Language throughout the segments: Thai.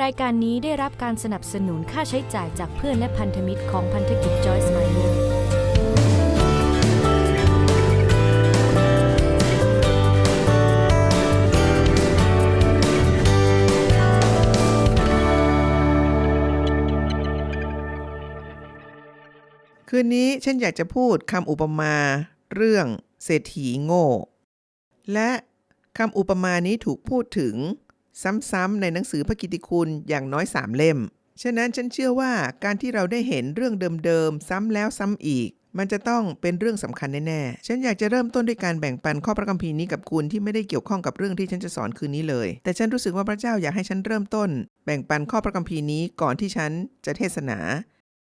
รายการนี้ได้รับการสนับสนุนค่าใช้จ่ายจากเพื่อนและพันธมิตรของพันธกิจ Joyce Meyer คืนนี้ฉันอยากจะพูดคำอุปมาเรื่องเศรษฐีโง่ และคำอุปมานี้ถูกพูดถึง ซ้ำๆในหนังสือพระกิติคุณอย่างน้อยสามเล่ม ฉะนั้นฉันเชื่อว่าการที่เราได้เห็นเรื่องเดิมๆซ้ำแล้วซ้ำอีก มันจะต้องเป็นเรื่องสำคัญแน่ๆ ฉันอยากจะเริ่มต้นด้วยการแบ่งปันข้อพระคัมภีร์นี้กับคุณที่ไม่ได้เกี่ยวข้องกับเรื่องที่ฉันจะสอนคืนนี้เลย แต่ฉันรู้สึกว่าพระเจ้าอยากให้ฉันเริ่มต้น แบ่งปันข้อพระคัมภีร์นี้ก่อนที่ฉันจะเทศนา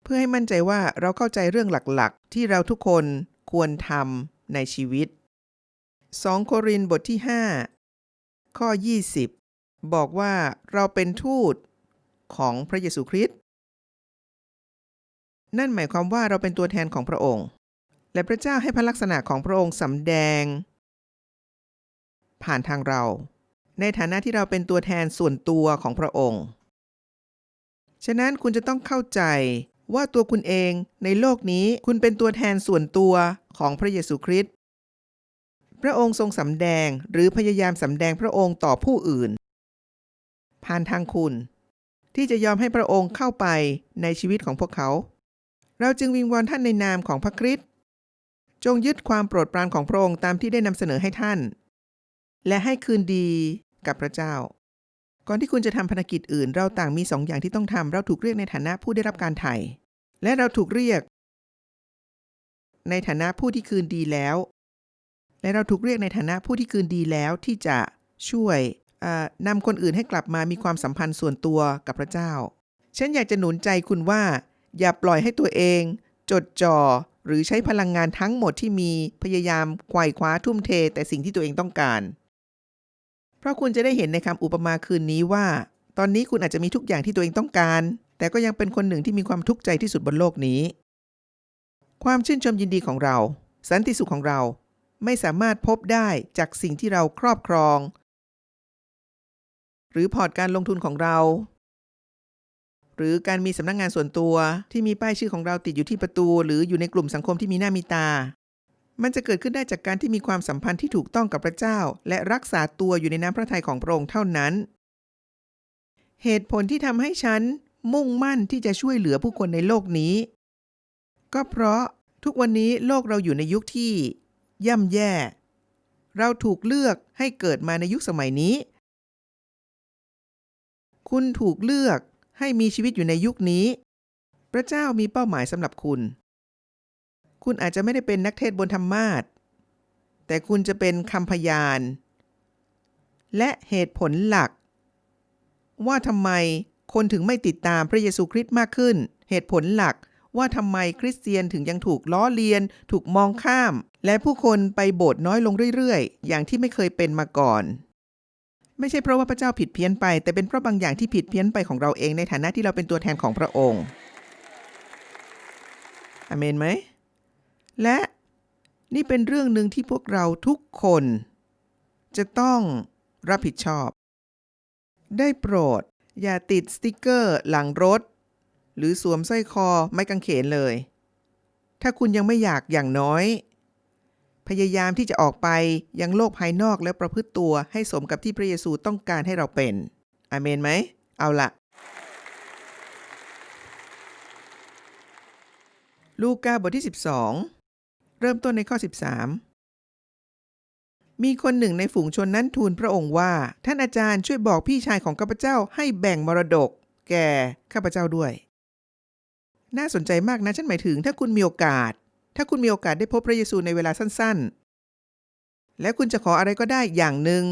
เพื่อให้มั่นใจว่าเราเข้าใจเรื่องหลักๆ ที่เราทุกคนควรทำในชีวิต 2 โครินธ์บทที่ 5 ข้อ 20 บอกว่าเราเป็นทูตของพระเยซูคริสต์นั่นหมายความว่าเราเป็นตัวแทนของพระองค์ และพระเจ้าให้พระลักษณะของพระองค์สำแดง ผ่านทางเรา ในฐานะที่เราเป็นตัวแทนส่วนตัวของพระองค์ ฉะนั้นคุณจะต้องเข้าใจว่าตัวคุณเองในโลกนี้คุณเป็นตัวแทนส่วนตัวของพระเยซูคริสต์พระองค์ทรงสำแดงหรือพยายามสำแดงพระองค์ต่อผู้อื่น ผ่านทางคุณ ที่จะยอมให้พระองค์เข้าไปในชีวิตของพวกเขา เราจึงวิงวอนท่านในนามของพระคริสต์จงยึดความโปรดปรานของพระองค์ตามที่ได้นำเสนอให้ท่าน และให้คืนดีกับพระเจ้า ก่อนที่คุณจะทำภารกิจอื่น เราต่างมีสองอย่างที่ต้องทำเราถูกเรียกในฐานะผู้ได้รับการไถ่และเราถูกเรียก ในฐานะผู้ที่คืนดีแล้ว และเราถูกเรียกในฐานะผู้ที่คืนดีแล้วที่จะช่วย นำคนอื่นให้กลับมามีความสัมพันธ์ส่วนตัวกับพระเจ้า ฉันอยากจะหนุนใจคุณว่า อย่าปล่อยให้ตัวเอง จดจ่อหรือใช้พลังงานทั้งหมดที่มีพยายามไขว่คว้าทุ่มเท แต่สิ่งที่ตัวเองต้องการ เพราะคุณจะได้เห็นในคำอุปมาคืนนี้ว่า ตอนนี้คุณอาจจะมีทุกอย่างที่ตัวเองต้องการ แต่ก็ยังเป็นคนหนึ่งที่มีความทุกข์ใจที่สุดบนโลกนี้ ความชื่นชมยินดีของเรา สันติสุขของเราไม่สามารถพบได้จากสิ่งที่เราครอบครอง หรือพอร์ตการลงทุนของเรา หรือการมีสำนักงงานส่วนตัวที่มีป้ายชื่อของเราติดอยู่ที่ประตู หรืออยู่ในกลุ่มสังคมที่มีหน้ามีตา มันจะเกิดขึ้นได้จากการที่มีความสัมพันธ์ที่ถูกต้องกับพระเจ้า และรักษาตัวอยู่ในน้ำพระทัยของพระองค์เท่านั้น เหตุผลที่ทำให้ฉันมุ่งมั่นที่จะช่วยเหลือผู้คนในโลกนี้ ก็เพราะทุกวันนี้โลกเราอยู่ในยุคที่ ย่ำแย่ เราถูกเลือกให้เกิดมาในยุคสมัยนี้ คุณถูกเลือกให้มีชีวิตอยู่ในยุคนี้ พระเจ้ามีเป้าหมายสำหรับคุณ คุณอาจจะไม่ได้เป็นนักเทศบนธรรมาทแต่คุณจะเป็นคำพยาน และเหตุผลหลัก ว่าทำไมคนถึงไม่ติดตามพระเยซูคริสต์มากขึ้น เหตุผลหลักว่าทำไมคริสเตียนถึงยังถูกล้อเลียน ถูกมองข้าม และผู้คนไปโบสถ์น้อยลงเรื่อยๆ อย่างที่ไม่เคยเป็นมาก่อน ไม่ใช่เพราะว่าพระเจ้าผิดเพี้ยนไป แต่เป็นเพราะบางอย่างที่ผิดเพี้ยนไปของเราเองในฐานะที่เราเป็นตัวแทนของพระองค์อเมนไหม และนี่เป็นเรื่องหนึ่งที่พวกเราทุกคน จะต้องรับผิดชอบ ได้โปรด อย่าติดสติกเกอร์หลังรถ หรือสวมสร้อยคอไม้กางเขนเลย ถ้าคุณยังไม่อยากอย่างน้อย พยายามที่จะออกไปยังโลกภายนอกและประพฤติตัวให้สมกับที่พระเยซูต้องการให้เราเป็นอาเมนไหม เอาละลูกาบทที่ 12 เริ่มต้นในข้อ 13 มีคนหนึ่งในฝูงชนนั้นทูลพระองค์ว่า ท่านอาจารย์ช่วยบอกพี่ชายของข้าพเจ้าให้แบ่งมรดก แก่ข้าพเจ้าด้วย น่าสนใจมากนะฉันหมายถึงถ้าคุณมีโอกาส ถ้าคุณมีโอกาสได้พบพระเยซูในเวลาสั้นๆ และคุณจะขออะไรก็ได้อย่างหนึ่ง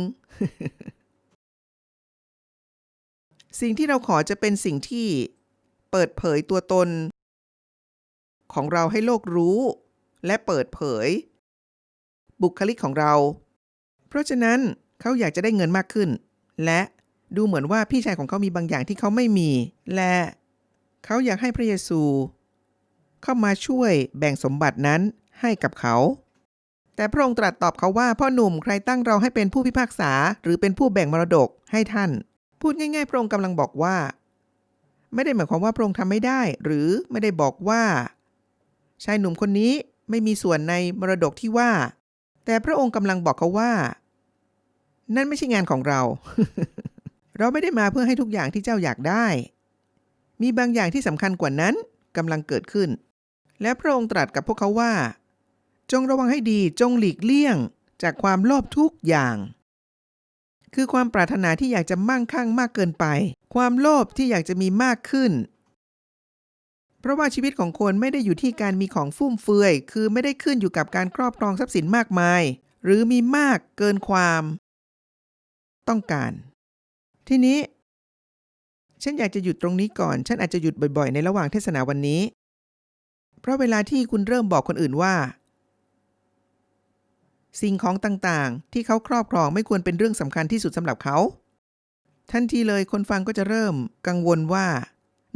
สิ่งที่เราขอจะเป็นสิ่งที่เปิดเผยตัวตน ของเราให้โลกรู้ และเปิดเผย บุคลิกของเรา เพราะฉะนั้นเขาอยากจะได้เงินมากขึ้น และดูเหมือนว่าพี่ชายของเขามีบางอย่างที่เขาไม่มี และเขาอยากให้พระเยซู เข้ามาช่วยแบ่งสมบัตินั้นให้กับเขา แต่พระองค์ตรัสตอบเขาว่าพ่อหนุ่มใครตั้งเราให้เป็นผู้พิพากษา หรือเป็นผู้แบ่งมรดกให้ท่าน พูดง่าย ๆ พระองค์กำลังบอกว่า ไม่ได้หมายความว่าพระองค์ทำไม่ได้ หรือไม่ได้บอกว่า ชายหนุ่มคนนี้ไม่มีส่วนในมรดกที่ว่า แต่พระองค์กำลังบอกเขาว่า นั่นไม่ใช่งานของเรา เราไม่ได้มาเพื่อให้ทุกอย่างที่เจ้าอยากได้ มีบางอย่างที่สำคัญกว่านั้นกำลังเกิดขึ้น และพระองค์ตรัสกับพวกเขาว่า จงระวังให้ดีจงหลีกเลี่ยงจากความโลภทุกอย่าง คือความปรารถนาที่อยากจะมั่งคั่งมากเกินไป ความโลภที่อยากจะมีมากขึ้น เพราะว่าชีวิตของคนไม่ได้อยู่ที่การมีของฟุ่มเฟือย คือไม่ได้ขึ้นอยู่กับการครอบครองทรัพย์สินมากมาย หรือมีมากเกินความ ต้องการ ทีนี้ฉันอยากจะหยุดตรงนี้ก่อน ฉันอาจจะหยุดบ่อยๆ ในระหว่างเทศนาวันนี้ เพราะเวลาที่คุณเริ่มบอกคนอื่นว่า สิ่งของต่างๆ ที่เขาครอบครองไม่ควรเป็นเรื่องสำคัญที่สุดสำหรับเขา ทันทีเลยคนฟังก็จะเริ่มกังวลว่า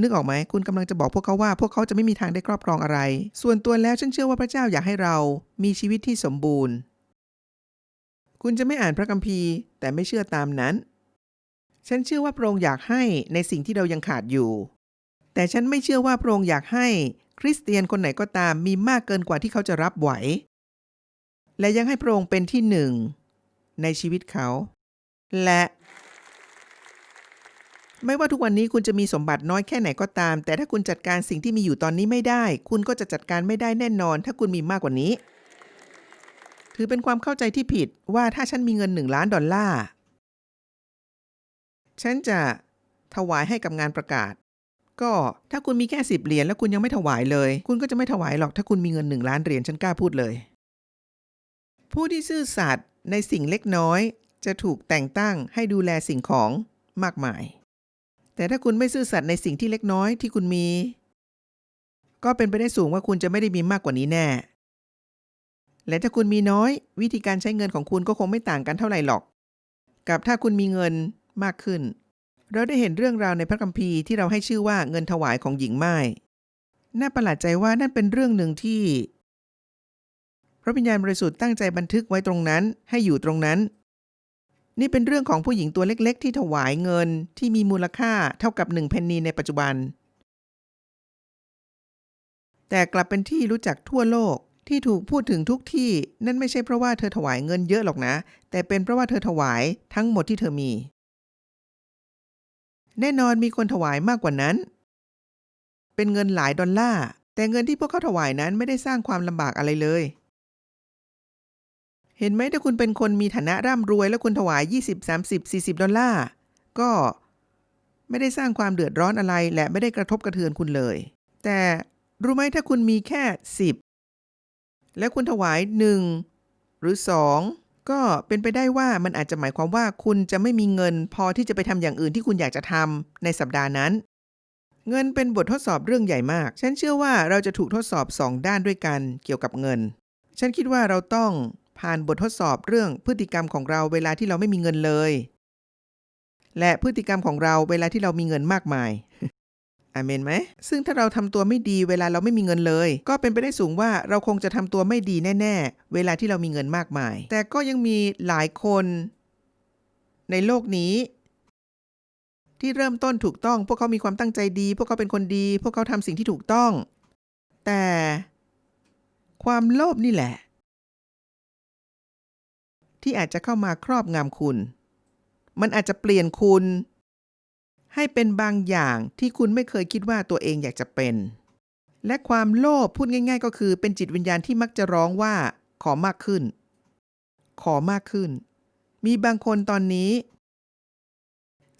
นึกออกไหมคุณกำลังจะบอกพวกเขาว่า พวกเขาจะไม่มีทางได้ครอบครองอะไร ส่วนตัวแล้วฉันเชื่อว่าพระเจ้าอยากให้เรามีชีวิตที่สมบูรณ์ คุณจะไม่อ่านพระคัมภีร์ แต่ไม่เชื่อตามนั้น ฉันเชื่อว่าพระองค์อยากให้ในสิ่งที่เรายังขาดอยู่แต่ฉันไม่เชื่อว่าพระองค์อยากให้ คริสเตียนคนไหนก็ตามมีมากเกินกว่าที่เขาจะรับไหว และยังให้พระองค์เป็นที่หนึ่ง ในชีวิตเขา และ ไม่ว่าทุกวันนี้คุณจะมีสมบัติน้อยแค่ไหนก็ตาม แต่ถ้าคุณจัดการสิ่งที่มีอยู่ตอนนี้ไม่ได้ คุณก็จะจัดการไม่ได้แน่นอน ถ้าคุณมีมากกว่านี้ ถือเป็นความเข้าใจที่ผิดว่าถ้าฉันมีเงินหนึ่งล้านดอลลาร์ฉันจะถวายให้กับงานประกาศ ก็ถ้าคุณมีแค่สิบเหรียญแล้วคุณยังไม่ถวายเลย คุณก็จะไม่ถวายหรอกถ้าคุณมีเงินหนึ่งล้านเหรียญฉันกล้าพูดเลย ผู้ที่ซื่อสัตย์ในสิ่งเล็กน้อย จะถูกแต่งตั้งให้ดูแลสิ่งของมากมาย แต่ถ้าคุณไม่ซื่อสัตย์ในสิ่งที่เล็กน้อยที่คุณมี ก็เป็นไปได้สูงว่าคุณจะไม่ได้มีมากกว่านี้แน่ และถ้าคุณมีน้อย วิธีการใช้เงินของคุณก็คงไม่ต่างกันเท่าไหร่หรอก กับถ้าคุณมีเงินมากขึ้น เราได้เห็นเรื่องราวในพระคัมภีร์ที่เราให้ชื่อว่าเงินถวายของหญิงไม้น่าประหลาดใจว่านั่นเป็นเรื่องหนึ่งที่ พระวิญญาณบริสุทธิ์ตั้งใจบันทึกไว้ตรงนั้น ให้อยู่ตรงนั้น นี่เป็นเรื่องของผู้หญิงตัวเล็ก ๆ ที่ถวายเงินที่มีมูลค่าเท่ากับหนึ่งเพนนีในปัจจุบัน แต่กลับเป็นที่รู้จักทั่วโลกที่ถูกพูดถึงทุกที่นั่นไม่ใช่เพราะว่าเธอถวายเงินเยอะหรอกนะ แต่เป็นเพราะว่าเธอถวายทั้งหมดที่เธอมี แน่นอนมีคนถวายมากกว่านั้น เป็นเงินหลายดอลลาร์ แต่เงินที่พวกเขาถวายนั้นไม่ได้สร้างความลำบากอะไรเลย เห็นไหมถ้าคุณเป็นคนมีฐานะร่ำรวย แล้วคุณถวาย 20 30 40 ดอลลาร์ ก็ไม่ได้สร้างความเดือดร้อนอะไร และไม่ได้กระทบกระเทือนคุณเลย แต่รู้ไหมถ้าคุณมีแค่ 10 และคุณถวาย 1 หรือ 2 ก็เป็นไปได้ว่ามันอาจจะหมายความว่าคุณจะไม่มีเงินพอที่จะไปทำอย่างอื่นที่คุณอยากจะทำในสัปดาห์นั้น เงินเป็นบททดสอบเรื่องใหญ่มาก ฉันเชื่อว่าเราจะถูกทดสอบสองด้านด้วยกันเกี่ยวกับเงิน ฉันคิดว่าเราต้องผ่านบททดสอบเรื่องพฤติกรรมของเราเวลาที่เราไม่มีเงินเลย และพฤติกรรมของเราเวลาที่เรามีเงินมากมาย อาเมนไหม ซึ่งถ้าเราทำตัวไม่ดีเวลาเราไม่มีเงินเลย ก็เป็นไปได้สูงว่าเราคงจะทำตัวไม่ดีแน่ ๆ เวลาที่เรามีเงินมากมาย แต่ก็ยังมีหลายคน ในโลกนี้ ที่เริ่มต้นถูกต้อง พวกเขามีความตั้งใจดี พวกเขาเป็นคนดี พวกเขาทำสิ่งที่ถูกต้อง แต่ความโลภนี่แหละ ที่อาจจะเข้ามาครอบงำคุณ มันอาจจะเปลี่ยนคุณ ให้เป็นบางอย่างที่คุณไม่เคยคิดว่าตัวเองอยากจะเป็น และความโลภพูดง่าย ๆ ก็คือเป็นจิตวิญญาณที่มักจะร้องว่า ขอมากขึ้น ขอมากขึ้น มีบางคนตอนนี้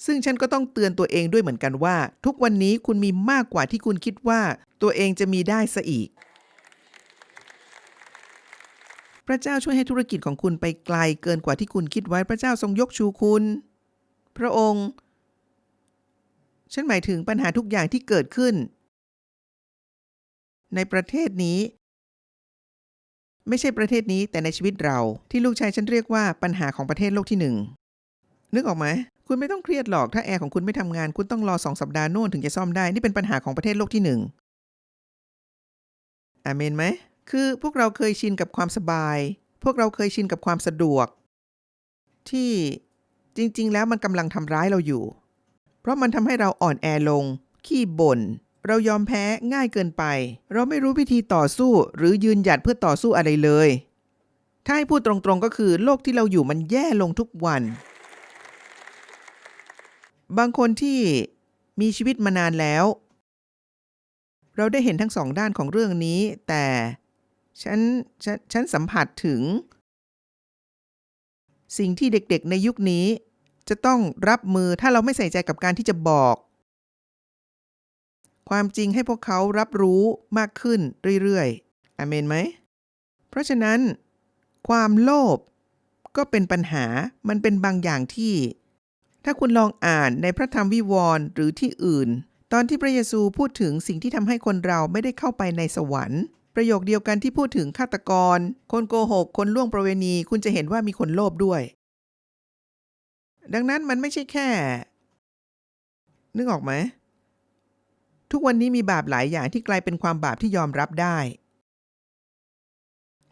ซึ่งฉันก็ต้องเตือนตัวเองด้วยเหมือนกันว่า ทุกวันนี้คุณมีมากกว่าที่คุณคิดว่า ตัวเองจะมีได้ซะอีกพระเจ้าช่วยให้ธุรกิจของคุณไปไกลเกินกว่าที่คุณคิดไว้ พระเจ้าทรงยกชูคุณ พระองค์ ฉันหมายถึงปัญหาทุกอย่างที่เกิดขึ้น ในประเทศนี้ ไม่ใช่ประเทศนี้แต่ในชีวิตเราที่ลูกชายฉันเรียกว่าปัญหาของประเทศโลกที่หนึ่งนึกออกไหมคุณไม่ต้องเครียดหรอกถ้าแอร์ของคุณไม่ทำงานคุณต้องรอสองสัปดาห์โน่นถึงจะซ่อมได้นี่เป็นปัญหาของประเทศโลกที่หนึ่งอาเมนไหมคือพวกเราเคยชินกับความสบาย พวกเราเคยชินกับความสะดวก ที่จริง ๆ แล้วมันกำลังทำร้ายเราอยู่ ราะมันทำให้เราอ่อนแอลง ขี้บ่น เรายอมแพ้ง่ายเกินไป เราไม่รู้วิธีต่อสู้หรือยืนหยัดเพื่อต่อสู้อะไรเลย ถ้าให้พูดตรงๆก็คือโลกที่เราอยู่มันแย่ลงทุกวัน บางคนที่มีชีวิตมานานแล้ว เราได้เห็นทั้งสองด้านของเรื่องนี้ แต่ฉันฉันฉันสัมผัสถึง สิ่งที่เด็กๆในยุคนี้ จะต้องรับมือถ้าเราไม่ใส่ใจกับการที่จะบอก ความจริงให้พวกเขารับรู้มากขึ้นเรื่อยๆอเมนไหม เพราะฉะนั้น ความโลภก็เป็นปัญหามันเป็นบางอย่างที่ ถ้าคุณลองอ่านในพระธรรมวิวรณ์หรือที่อื่น ตอนที่พระเยซูพูดถึงสิ่งที่ทำให้คนเราไม่ได้เข้าไปในสวรรค์ ประโยคเดียวกันที่พูดถึงฆาตกร คนโกหก คนล่วงประเวณี คุณจะเห็นว่ามีคนโลภด้วย ดังนั้นมันไม่ใช่แค่ นึกออกไหม ทุกวันนี้มีบาปหลายอย่างที่กลายเป็นความบาปที่ยอมรับได้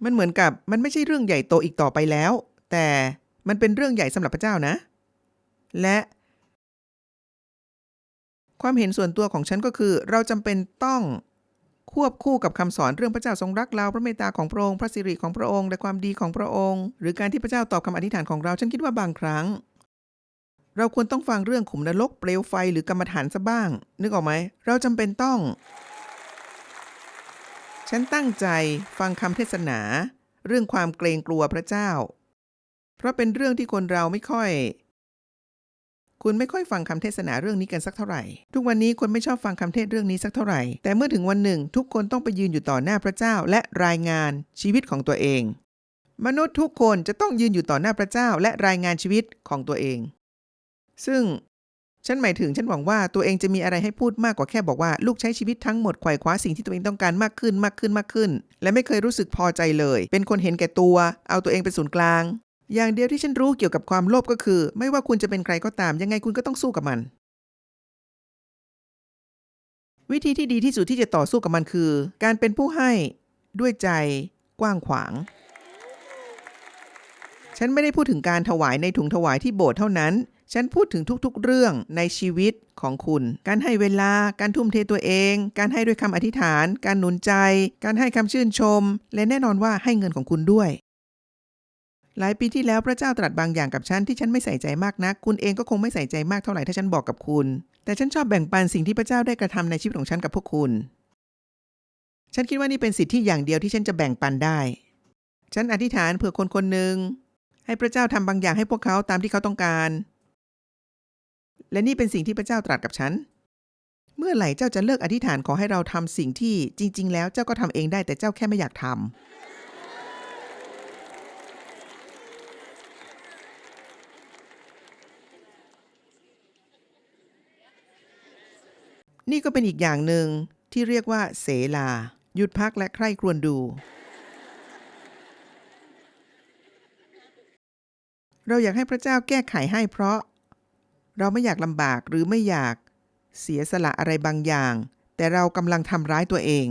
มันเหมือนกับมันไม่ใช่เรื่องใหญ่โตอีกต่อไปแล้ว แต่มันเป็นเรื่องใหญ่สำหรับพระเจ้านะ และ ความเห็นส่วนตัวของฉันก็คือ เราจำเป็นต้องควบคู่กับคำสอนเรื่องพระเจ้าทรงรักเราพระเมตตาของพระองค์พระสิริของพระองค์และความดีของพระองค์ หรือการที่พระเจ้าตอบคำอธิษฐานของเราฉันคิดว่าบางครั้ง เราควรต้องฟังเรื่องขุมนรกเปลวไฟหรือกรรมฐานซะบ้าง นึกออกไหม เราจำเป็นต้อง ฉันตั้งใจฟังคำเทศนา เรื่องความเกรงกลัวพระเจ้า เพราะเป็นเรื่องที่คนเราไม่ค่อย คุณไม่ค่อยฟังคำเทศนาเรื่องนี้กันสักเท่าไหร่ ทุกวันนี้คนไม่ชอบฟังคำเทศเรื่องนี้สักเท่าไหร่ แต่เมื่อถึงวันหนึ่ง ทุกคนต้องไปยืนอยู่ต่อหน้าพระเจ้าและรายงานชีวิตของตัวเองมนุษย์ทุกคนจะต้องยืนอยู่ต่อหน้าพระเจ้าและรายงานชีวิตของตัวเอง ซึ่งฉันหมายถึงฉันหวังว่าตัวเองจะมีอะไรให้พูดมากกว่าแค่บอกว่าลูกใช้ชีวิตทั้งหมดไขว่คว้าสิ่งที่ตัวเองต้องการมากขึ้นมากขึ้นมากขึ้น และไม่เคยรู้สึกพอใจเลย เป็นคนเห็นแก่ตัว เอาตัวเองเป็นศูนย์กลาง อย่างเดียวที่ฉันรู้เกี่ยวกับความโลภก็คือ ไม่ว่าคุณจะเป็นใครก็ตาม ยังไงคุณก็ต้องสู้กับมัน วิธีที่ดีที่สุดที่จะต่อสู้กับมันคือ การเป็นผู้ให้ด้วยใจกว้างขวาง ฉันไม่ได้พูดถึงการถวายในถุงถวายที่โบสถ์เท่านั้น ฉันพูดถึงทุกๆ เรื่องในชีวิตของคุณ การให้เวลา การทุ่มเทตัวเอง การให้ด้วยคำอธิษฐาน การหนุนใจ การให้คำชื่นชม และแน่นอนว่าให้เงินของคุณด้วย หลายปีที่แล้วพระเจ้าตรัสบางอย่างกับฉันที่ฉันไม่ใส่ใจมากนัก คุณเองก็คงไม่ใส่ใจมากเท่าไหร่ถ้าฉันบอกกับคุณ แต่ฉันชอบแบ่งปันสิ่งที่พระเจ้าได้กระทำในชีวิตของฉันกับพวกคุณ ฉันคิดว่านี่เป็นสิทธิอย่างเดียวที่ฉันจะแบ่งปันได้ ฉันอธิษฐานเผื่อคนคนหนึ่งให้พระเจ้าทำบางอย่างให้พวกเขาตามที่เขาต้องการ และนี่เป็นสิ่งที่พระเจ้าตรัสกับฉัน เมื่อไหร่เจ้าจะเลิกอธิษฐานขอให้เราทำสิ่งที่จริง ๆ แล้วเจ้าก็ทำเองได้แต่เจ้าแค่ไม่อยากทำ นี่ก็เป็นอีกอย่างหนึ่งที่เรียกว่าเสลา หยุดพักและใคร่ครวญดู เราอยากให้พระเจ้าแก้ไขให้เพราะ เราไม่อยากลำบากหรือไม่อยากเสียสละอะไรบางอย่าง แต่เรากำลังทำร้ายตัวเอง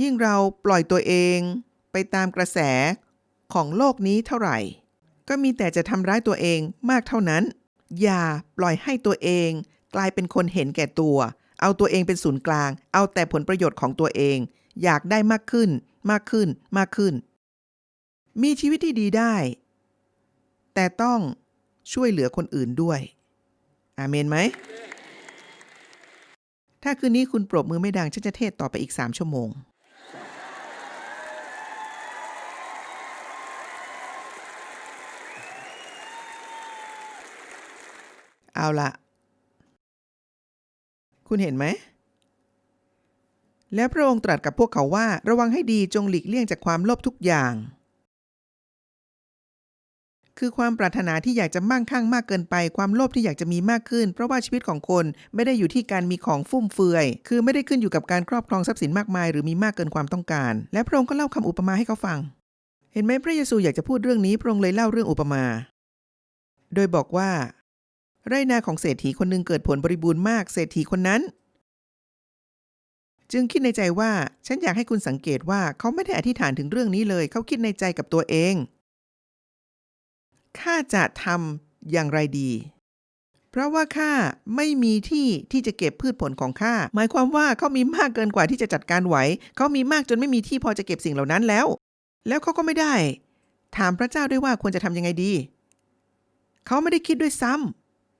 ยิ่งเราปล่อยตัวเองไปตามกระแสของโลกนี้เท่าไหร่ ก็มีแต่จะทำร้ายตัวเองมากเท่านั้น อย่าปล่อยให้ตัวเอง กลายเป็นคนเห็นแก่ตัว เอาตัวเองเป็นศูนย์กลาง เอาแต่ผลประโยชน์ของตัวเอง อยากได้มากขึ้น มากขึ้น มากขึ้น มีชีวิตที่ดีได้ แต่ต้อง ช่วยเหลือคนอื่นด้วย อาเมนไหม ถ้าคืนนี้คุณปรบมือไม่ดัง ฉันจะเทศต่อไปอีกสามชั่วโมง เอาละคุณเห็นไหม แล้วพระองค์ตรัสกับพวกเขาว่า ระวังให้ดีจงหลีกเลี่ยงจากความโลภทุกอย่าง คือความปรารถนาที่อยากจะมั่งคั่งมากเกินไป ความโลภที่อยากจะมีมากขึ้น เพราะว่าชีวิตของคนไม่ได้อยู่ที่การมีของฟุ่มเฟือย คือไม่ได้ขึ้นอยู่กับการครอบครองทรัพย์สินมากมาย หรือมีมากเกินความต้องการ และพระองค์ก็เล่าคำอุปมาให้เขาฟัง เห็นไหมพระเยซูอยากจะพูดเรื่องนี้พระองค์เลยเล่าเรื่องอุปมา โดยบอกว่า ไรนาของเศรษฐีคนหนึ่งเกิดผลบริบูรณ์มากเศรษฐีคนนั้นจึงคิดในใจว่าฉันอยากให้คุณสังเกตว่าเขาไม่ได้อธิษฐานถึงเรื่องนี้เลย เขาคิดในใจกับตัวเอง ข้าจะทำอย่างไรดี เพราะว่าข้าไม่มีที่ที่จะเก็บพืชผลของข้าหมายความว่าเขามีมากเกินกว่าที่จะจัดการไหวเขามีมากจนไม่มีที่พอจะเก็บสิ่งเหล่านั้นแล้ว แล้วเขาก็ไม่ได้ ถามพระเจ้าด้วยว่าควรจะทำยังไงดี เขาไม่ได้คิดด้วยซ้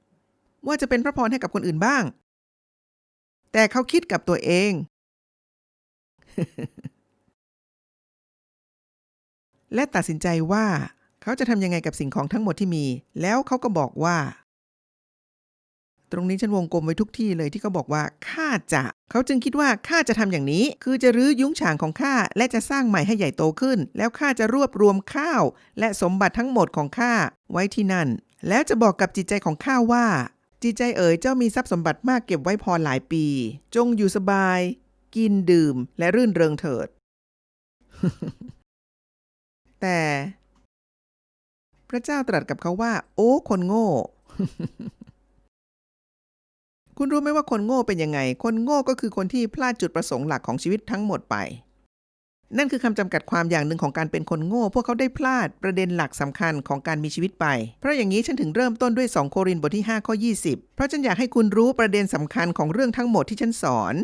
ำว่าจะเป็นพระพรให้กับคนอื่นบ้าง แต่เขาคิดกับตัวเองและตัดสินใจว่า เขาจะทำยังไงกับสิ่งของทั้งหมดที่มี แล้วเขาก็บอกว่า ตรงนี้ฉันวงกลมไว้ทุกที่เลยที่เขาบอกว่าข้าจะ เขาจึงคิดว่าข้าจะทำอย่างนี้ คือจะรื้อยุ้งฉางของข้าและจะสร้างใหม่ให้ใหญ่โตขึ้น แล้วข้าจะรวบรวมข้าว และสมบัติทั้งหมดของข้าไว้ที่นั่น แล้วจะบอกกับจิตใจของข้าว่า จิตใจเอ๋ยเจ้ามีทรัพย์สมบัติมากเก็บไว้พอหลายปี จงอยู่สบาย กินดื่ม และรื่นเริงเถิดแต่ พระเจ้าตรัสกับเขาว่า โอ้ คนโง่ คุณรู้ไหมว่าคนโง่เป็นยังไง คนโง่ก็คือคนที่พลาดจุดประสงค์หลักของชีวิตทั้งหมดไป นั่นคือคำจำกัดความอย่างหนึ่งของการเป็นคนโง่ พวกเขาได้พลาดประเด็นหลักสำคัญของการมีชีวิตไป เพราะอย่างนี้ฉันถึงเริ่มต้นด้วย 2 โครินธ์บทที่ 5 ข้อ 20 เพราะฉันอยากให้คุณรู้ประเด็นสำคัญของเรื่องทั้งหมดที่ฉันสอน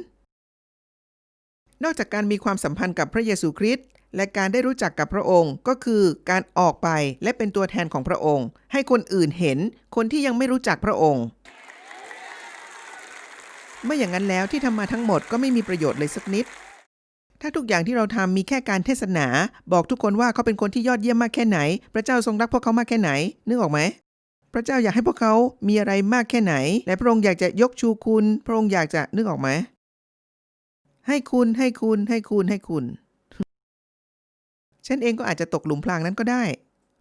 นอกจากการมีความสัมพันธ์กับพระเยซูคริสต์ และการได้รู้จักกับพระองค์ ก็คือการออกไปและเป็นตัวแทนของพระองค์ ให้คนอื่นเห็นคนที่ยังไม่รู้จักพระองค์ไม่อย่างนั้นแล้วที่ทำมาทั้งหมดก็ไม่มีประโยชน์เลยสักนิด ถ้าทุกอย่างที่เราทำมีแค่การเทศนา บอกทุกคนว่าเขาเป็นคนที่ยอดเยี่ยมมากแค่ไหน พระเจ้าทรงรักพวกเขามากแค่ไหน นึกออกไหมพระเจ้าอยากให้พวกเขามีอะไรมากแค่ไหน และพระองค์อยากจะยกชูคุณ พระองค์อยากจะนึกออกไหมให้คุณให้คุณให้คุณให้คุณ ฉันเองก็อาจจะตกหลุมพรางนั้นก็ได้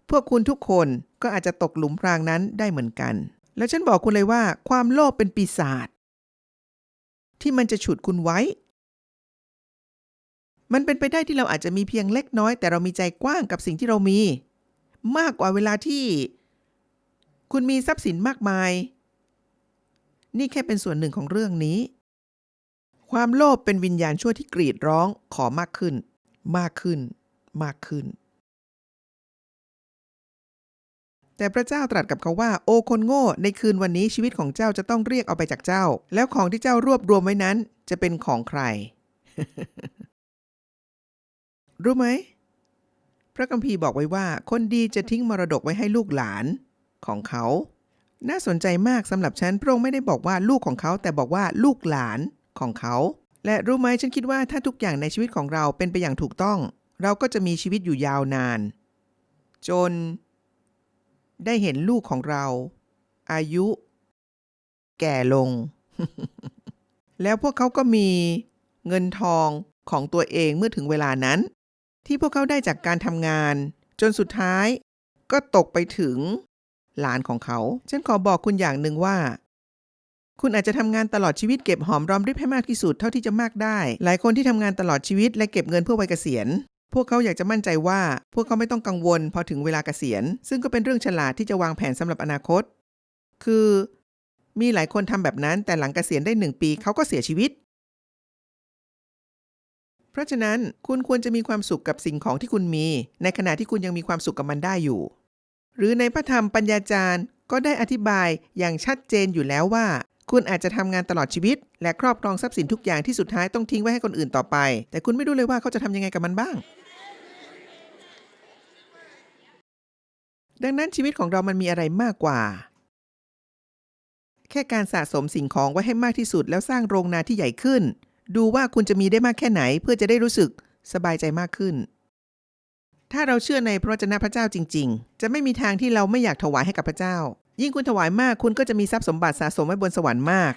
พวกคุณทุกคนก็อาจจะตกหลุมพรางนั้นได้เหมือนกัน แล้วฉันบอกคุณเลยว่า ความโลภเป็นปีศาจที่มันจะฉุดคุณไว้ มันเป็นไปได้ที่เราอาจจะมีเพียงเล็กน้อย แต่เรามีใจกว้างกับสิ่งที่เรามี มากกว่าเวลาที่ คุณมีทรัพย์สินมากมาย นี่แค่เป็นส่วนหนึ่งของเรื่องนี้ ความโลภเป็นวิญญาณชั่วที่กรีดร้องขอมากขึ้น มากขึ้น มากขึ้น แต่พระเจ้าตรัสกับเขาว่า โอคนโง่ ในคืนวันนี้ชีวิตของเจ้าจะต้องเรียกเอาไปจากเจ้า แล้วของที่เจ้ารวบรวมไว้นั้นจะเป็นของใคร รู้ไหม พระคัมภีร์บอกไว้ว่า คนดีจะทิ้งมรดกไว้ให้ลูกหลานของเขา น่าสนใจมากสำหรับฉันพระองค์ไม่ได้บอกว่าลูกของเขา แต่บอกว่าลูกหลานของเขา และรู้ไหมฉันคิดว่าถ้าทุกอย่างในชีวิตของเราเป็นไปอย่างถูกต้อง เราก็จะมีชีวิตอยู่ยาวนาน จน ได้เห็นลูกของเรา อายุ แก่ลง แล้วพวกเขาก็มีเงินทองของตัวเองเมื่อถึงเวลานั้น ที่พวกเขาได้จากการทำงาน จนสุดท้าย ก็ตกไปถึง หลานของเขา ฉันขอบอกคุณอย่างหนึ่งว่า คุณอาจจะทำงานตลอดชีวิตเก็บหอมรอมริบให้มากที่สุดเท่าที่จะมากได้ หลายคนที่ทำงานตลอดชีวิตและเก็บเงินเพื่อวัยเกษียณ พวกเขาอยากจะมั่นใจว่า พวกเขาไม่ต้องกังวลพอถึงเวลาเกษียณ ซึ่งก็เป็นเรื่องฉลาดที่จะวางแผนสำหรับอนาคต คือ มีหลายคนทำแบบนั้นแต่หลังเกษียณได้หนึ่งปีเขาก็เสียชีวิต เพราะฉะนั้นคุณควรจะมีความสุขกับสิ่งของที่คุณมี ในขณะที่คุณยังมีความสุขกับมันได้อยู่ หรือในพระธรรมปัญญาจารย์ ก็ได้อธิบายอย่างชัดเจนอยู่แล้วว่า คุณอาจจะทำงานตลอดชีวิต และครอบครองทรัพย์สินทุกอย่างที่สุดท้ายต้องทิ้งไว้ให้คนอื่นต่อไป แต่คุณไม่รู้เลยว่าเขาจะทำยังไงกับมันบ้าง ดังนั้นชีวิตของเรามันมีอะไรมากกว่า แค่การสะสมสิ่งของไว้ให้มากที่สุดแล้วสร้างโรงนาที่ใหญ่ขึ้น ดูว่าคุณจะมีได้มากแค่ไหนเพื่อจะได้รู้สึกสบายใจมากขึ้น ถ้าเราเชื่อในพระวจนะพระเจ้าจริง ๆ จะไม่มีทางที่เราไม่อยากถวายให้กับพระเจ้า ยิ่งคุณถวายมากคุณก็จะมีทรัพย์สมบัติสะสมไว้บนสวรรค์มาก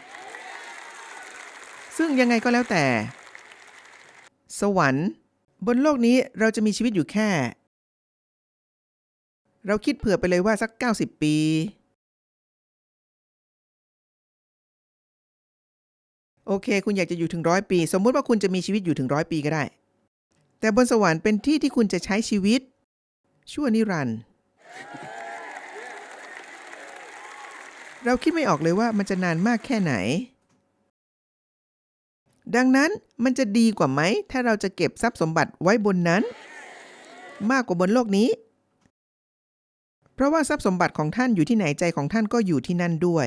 ซึ่งยังไงก็แล้วแต่ สวรรค์ บนโลกนี้เราจะมีชีวิตอยู่แค่ เราคิดเผื่อไปเลยว่าสัก 90 ปีโอเค คุณอยากจะอยู่ถึงร้อยปี สมมุติว่าคุณจะมีชีวิตอยู่ถึงร้อยปีก็ได้ แต่บนสวรรค์เป็นที่ที่คุณจะใช้ชีวิต ชั่วนิรันดร์เราคิดไม่ออกเลยว่ามันจะนานมากแค่ไหน ดังนั้นมันจะดีกว่าไหม ถ้าเราจะเก็บทรัพย์สมบัติไว้บนนั้น มากกว่าบนโลกนี้ เพราะว่าทรัพย์สมบัติของท่านอยู่ที่ไหนใจของท่านก็อยู่ที่นั่นด้วย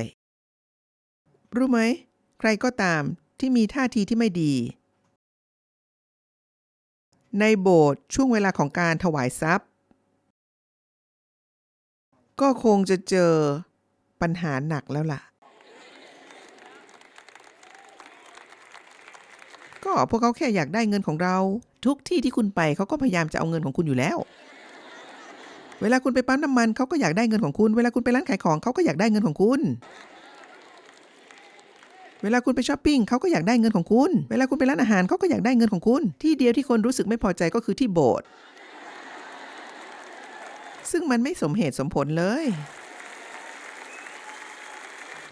รู้ไหม ใครก็ตามที่มีท่าทีที่ไม่ดี ในโบสถ์ช่วงเวลาของการถวายทรัพย์ ก็คงจะเจอปัญหาหนักแล้วล่ะ ก็พวกเขาแค่อยากได้เงินของเรา ทุกที่ที่คุณไปเขาก็พยายามจะเอาเงินของคุณอยู่แล้ว เวลาคุณไปปั๊มน้ำมันเขาก็อยากได้เงินของคุณ เวลาคุณไปร้านขายของเขาก็อยากได้เงินของคุณ เวลาคุณไปช้อปปิ้งเขาก็อยากได้เงินของคุณ เวลาคุณไปร้านอาหารเขาก็อยากได้เงินของคุณ ที่เดียวที่คนรู้สึกไม่พอใจก็คือที่โบสถ์ ซึ่งมันไม่สมเหตุสมผลเลย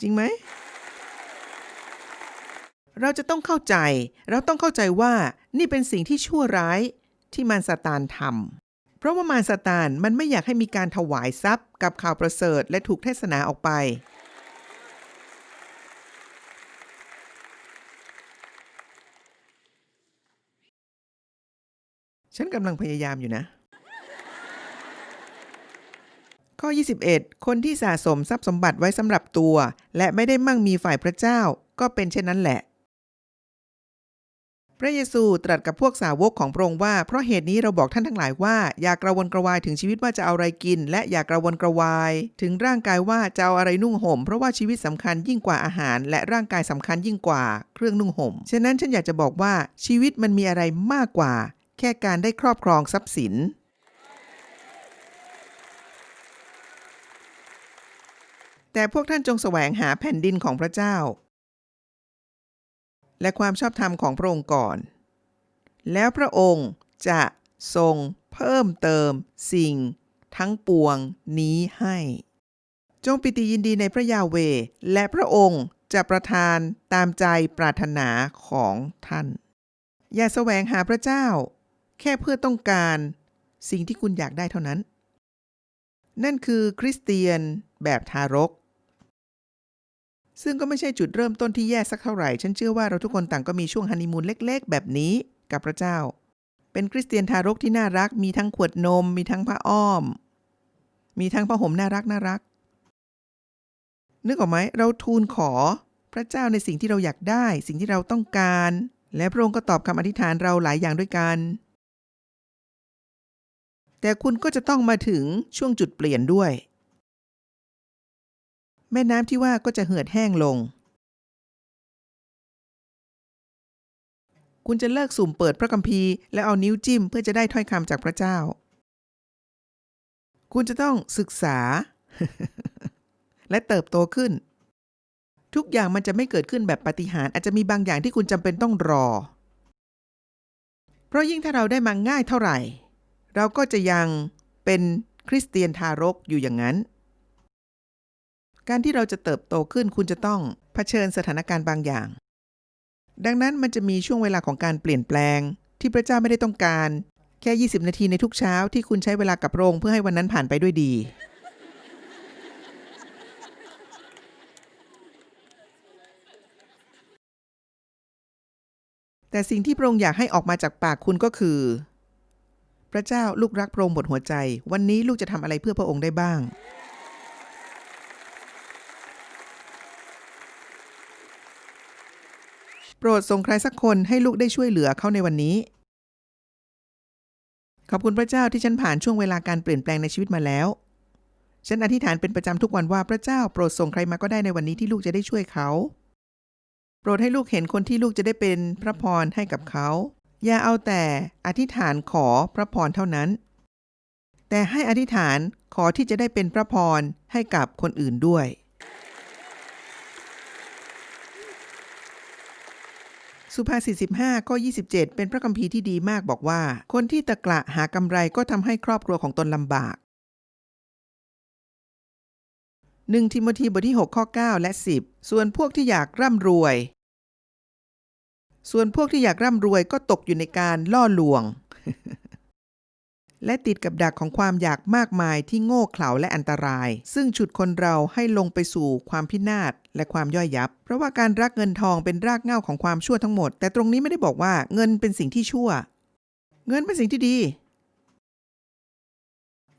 จริงไหม เราจะต้องเข้าใจ เราต้องเข้าใจว่านี่เป็นสิ่งที่ชั่วร้ายที่มารซาตานทำ เพราะว่ามารซาตานมันไม่อยากให้มีการถวายทรัพย์ กับข่าวประเสริฐและถูกเทศนาออกไป ฉันกำลังพยายามอยู่นะ ข้อ 21 คนที่สะสมทรัพย์สมบัติไว้สำหรับตัว และไม่ได้มั่งมีฝ่ายพระเจ้า ก็เป็นเช่นนั้นแหละ พระเยซูตรัสกับพวกสาวกของพระองค์ว่า เพราะเหตุนี้เราบอกท่านทั้งหลายว่า อย่ากระวนกระวายถึงชีวิตว่าจะเอาอะไรกิน และอย่ากระวนกระวาย ถึงร่างกายว่าจะเอาอะไรนุ่งห่ม เพราะว่าชีวิตสำคัญยิ่งกว่าอาหาร และร่างกายสำคัญยิ่งกว่าเครื่องนุ่งห่ม ฉะนั้นฉันอยากจะบอกว่าชีวิตมันมีอะไรมากกว่า แค่การได้ครอบครองทรัพย์สินแต่พวกท่านจงแสวงหาแผ่นดินของพระเจ้า และความชอบธรรมของพระองค์ก่อน แล้วพระองค์จะทรงเพิ่มเติมสิ่งทั้งปวงนี้ให้ จงปิติยินดีในพระยาเว และพระองค์จะประทานตามใจปรารถนาของท่าน อย่าแสวงหาพระเจ้า แค่เพื่อต้องการสิ่งที่คุณอยากได้เท่านั้น นั่นคือคริสเตียนแบบทารก ซึ่งก็ไม่ใช่จุดเริ่มต้นที่แย่สักเท่าไหร่ ฉันเชื่อว่าเราทุกคนต่างก็มีช่วงฮันนีมูนเล็ก ๆ แบบนี้กับพระเจ้า เป็นคริสเตียนทารกที่น่ารัก มีทั้งขวดนม มีทั้งผ้าอ้อม มีทั้งผ้าห่มน่ารักน่ารัก นึกออกไหม เราทูลขอพระเจ้าในสิ่งที่เราอยากได้ สิ่งที่เราต้องการ และพระองค์ก็ตอบคำอธิษฐานเราหลายอย่างด้วยกัน แต่คุณก็จะต้องมาถึงช่วงจุดเปลี่ยนด้วย แม่น้ำที่ว่าก็จะเหือดแห้งลง คุณจะเลิกสุ่มเปิดพระคัมภีร์และเอานิ้วจิ้มเพื่อจะได้ถ้อยคำจากพระเจ้า คุณจะต้องศึกษา และเติบโตขึ้น ทุกอย่างมันจะไม่เกิดขึ้นแบบปฏิหาร์อาจจะมีบางอย่างที่คุณจำเป็นต้องรอ เพราะยิ่งถ้าเราได้มาง่ายเท่าไหร่ เราก็จะยังเป็นคริสเตียนทารกอยู่อย่างนั้น การที่เราจะเติบโตขึ้นคุณจะต้องเผชิญสถานการณ์บางอย่าง ดังนั้นมันจะมีช่วงเวลาของการเปลี่ยนแปลง ที่พระเจ้าไม่ได้ต้องการ แค่ 20 นาทีในทุกเช้าที่คุณใช้เวลากับพระองค์เพื่อให้วันนั้นผ่านไปด้วยดี แต่สิ่งที่พระองค์อยากให้ออกมาจากปากคุณก็คือ พระเจ้าลูกรักพระองค์หมดหัวใจ วันนี้ลูกจะทำอะไรเพื่อพระองค์ได้บ้าง โปรดส่งใครสักคนให้ลูกได้ช่วยเหลือเขาในวันนี้ ขอบคุณพระเจ้าที่ฉันผ่านช่วงเวลาการเปลี่ยนแปลงในชีวิตมาแล้ว ฉันอธิษฐานเป็นประจำทุกวันว่าพระเจ้าโปรดส่งใครมาก็ได้ในวันนี้ที่ลูกจะได้ช่วยเขา โปรดให้ลูกเห็นคนที่ลูกจะได้เป็นพระพรให้กับเขา อย่าเอาแต่อธิษฐานขอพระพรเท่านั้น แต่ให้อธิษฐานขอที่จะได้เป็นพระพรให้กับคนอื่นด้วย สุภาษิต15ข้อ27 เป็นพระคัมภีร์ที่ดีมากบอกว่า คนที่ตะกละหากำไรก็ทำให้ครอบครัวของตนลำบากหนึ่งทิโมธีบทที่ 6 ข้อ 9 และ 10 ส่วนพวกที่อยากร่ำรวย ส่วนพวกที่อยากร่ำรวยก็ตกอยู่ในการล่อลวง และติดกับดักของความอยากมากมายที่โง่เขลาและอันตราย ซึ่งฉุดคนเราให้ลงไปสู่ความพินาศและความย่อยยับ เพราะว่าการรักเงินทองเป็นรากเหง้าของความชั่วทั้งหมด แต่ตรงนี้ไม่ได้บอกว่าเงินเป็นสิ่งที่ชั่ว เงินเป็นสิ่งที่ดี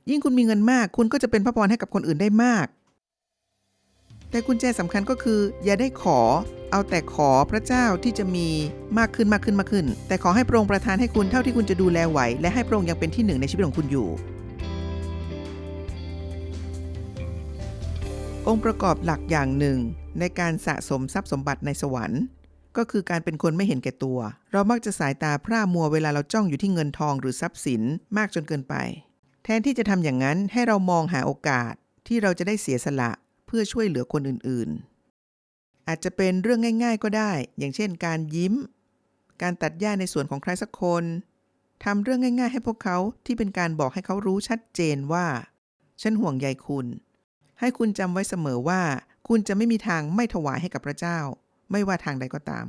ยิ่งคุณมีเงินมาก คุณก็จะเป็นพระพรให้กับคนอื่นได้มาก แต่กุญแจสำคัญก็คือ อย่าได้ขอ เอาแต่ขอพระเจ้าที่จะมีมากขึ้นมากขึ้นมากขึ้น แต่ขอให้พระองค์ประทานให้คุณเท่าที่คุณจะดูแลไหว และให้พระองค์ยังเป็นที่หนึ่งในชีวิตของคุณอยู่ องค์ประกอบหลักอย่างหนึ่ง ในการสะสมทรัพย์สมบัติในสวรรค์ก็คือการเป็นคนไม่เห็นแก่ตัว เรามักจะสายตาพร่ามัวเวลาเราจ้องอยู่ที่เงินทองหรือทรัพย์สินมากจนเกินไป แทนที่จะทำอย่างนั้นให้เรามองหาโอกาสที่เราจะได้เสียสละ พื่อช่วยเหลือคนอื่นๆ อาจจะเป็นเรื่องง่าย ๆ ก็ได้ อย่างเช่น การยิ้ม การตัดหญ้าในส่วนของใครสักคนทำเรื่องง่าย ๆ ให้พวกเขาที่เป็นการบอกให้เขารู้ชัดเจนว่า ฉันห่วงใยคุณ ให้คุณจำไว้เสมอว่า คุณจะไม่มีทางไม่ถวายให้กับพระเจ้า ไม่ว่าทางใดก็ตาม